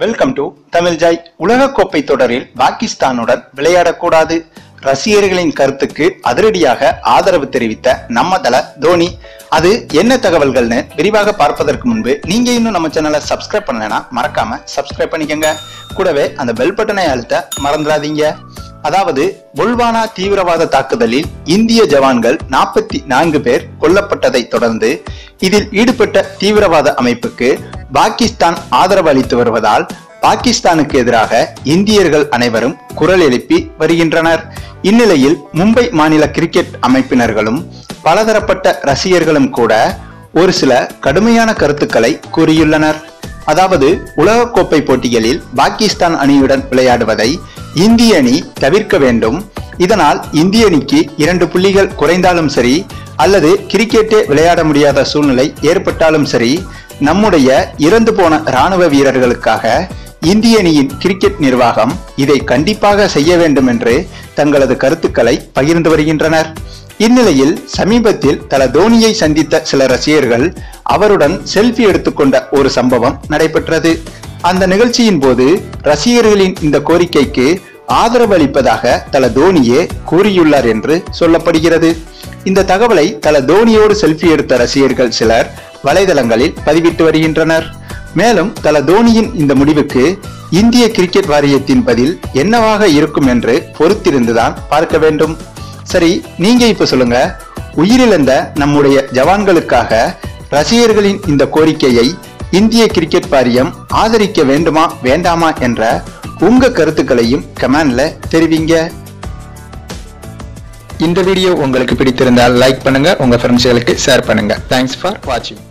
Welcome to Tamil Joy உலகக்கோப்பை தொடரில் பாகிஸ்தானுடன் விளையாடக்கூடாது. ரசிகர்களின் கருத்துக்கு அதிரடியாக ஆதரவு தெரிவித்த நம்ம தல தோனி அது என்ன தகவல்கள்னு விரிவாக பார்ப்பதற்கு முன்பு நீங்க இன்னும் நம்ம சேனலை சப்ஸ்கிரைப் பண்ணலைன்னா மறக்காம சப்ஸ்கிரைப் பண்ணிக்கோங்க. கூடவே அந்த பெல் பட்டனை அழுத்த மறந்துடாதீங்க. அதாவது புல்வானா தீவிரவாத தாக்குதலில் இந்திய ஜவான்கள் நாற்பத்தி நான்கு பேர் கொல்லப்பட்டதை தொடர்ந்து இதில் ஈடுபட்ட தீவிரவாத அமைப்புக்கு பாகிஸ்தான் ஆதரவு அளித்து வருவதால் பாகிஸ்தானுக்கு எதிராக இந்தியர்கள் அனைவரும் குரல் எழுப்பி வருகின்றனர். இந்நிலையில் மும்பை மாநில கிரிக்கெட் அமைப்பினர்களும் பலதரப்பட்ட ரசிகர்களும் கூட ஒரு சில கடுமையான கருத்துக்களை கூறியுள்ளனர். அதாவது உலகக்கோப்பை போட்டிகளில் பாகிஸ்தான் அணியுடன் விளையாடுவதை இந்திய அணி தவிர்க்க வேண்டும். இதனால் இந்திய அணிக்கு இரண்டு புள்ளிகள் குறைந்தாலும் சரி அல்லது கிரிக்கெட்டே விளையாட முடியாத சூழ்நிலை ஏற்பட்டாலும் சரி நம்முடைய இறந்து போன ராணுவ வீரர்களுக்காக இந்திய அணியின் கிரிக்கெட் நிர்வாகம் இதை கண்டிப்பாக செய்ய வேண்டும் என்று தங்களது கருத்துக்களை பகிர்ந்து வருகின்றனர். இந்நிலையில் சமீபத்தில் தல தோனியை சந்தித்த சில ரசிகர்கள் அவருடன் செல்ஃபி எடுத்துக்கொண்ட ஒரு சம்பவம் நடைபெற்றது. அந்த நிகழ்ச்சியின் போது ரசிகர்களின் இந்த கோரிக்கைக்கு ஆதரவு அளிப்பதாக தல தோனியே கூறியுள்ளார் என்று சொல்லப்படுகிறது. இந்த தகவலை தல தோனியோடு செல்ஃபி எடுத்த ரசிகர்கள் சிலர் வலைதளங்களில் பதிவிட்டு வருகின்றனர். மேலும் தல தோனியின் இந்த முடிவுக்கு இந்திய கிரிக்கெட் வாரியத்தின் பதில் என்னவாக இருக்கும் என்று பொறுத்திருந்துதான் பார்க்க வேண்டும். சரி நீங்க இப்ப சொல்லுங்க. உயிரிழந்த நம்முடைய ஜவான்களுக்காக ரசிகர்களின் இந்த கோரிக்கையை இந்திய கிரிக்கெட் வாரியம் ஆதரிக்க வேண்டுமா வேண்டாமா என்ற உங்க கருத்துக்களையும் கமெண்ட்ல தெரிவிங்க. இந்த வீடியோ உங்களுக்கு பிடித்திருந்தால் லைக் பண்ணுங்க உங்க ஃப்ரெண்ட்ஸ்களுக்கு ஷேர் பண்ணுங்க. தேங்க்ஸ் ஃபார் வாட்சிங்